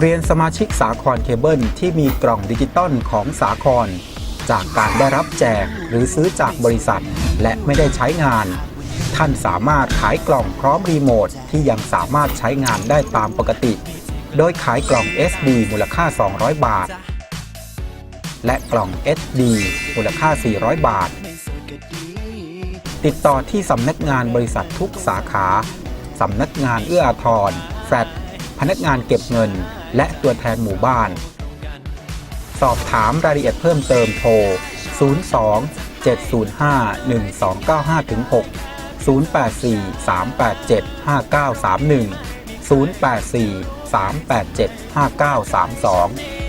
เรียนสมาชิกสาครเคเบิลที่มีกล่องดิจิตอลของสาคร จากการได้รับแจกหรือซื้อจากบริษัท และไม่ได้ใช้งาน ท่านสามารถขายกล่องพร้อมรีโมทที่ยังสามารถใช้งานได้ตามปกติ โดยขายกล่อง SD มูลค่า 200 บาท และกล่อง HD มูลค่า 400 บาท ติดต่อที่สำนักงานบริษัททุกสาขาสำนักงานเอื้ออาทรแฟลตพนักงานเก็บเงิน และตัวแทนหมู่บ้าน สอบถามรายละเอียดเพิ่มเติมโทร 02 705 1295 6 084 387 5931 084 387 5932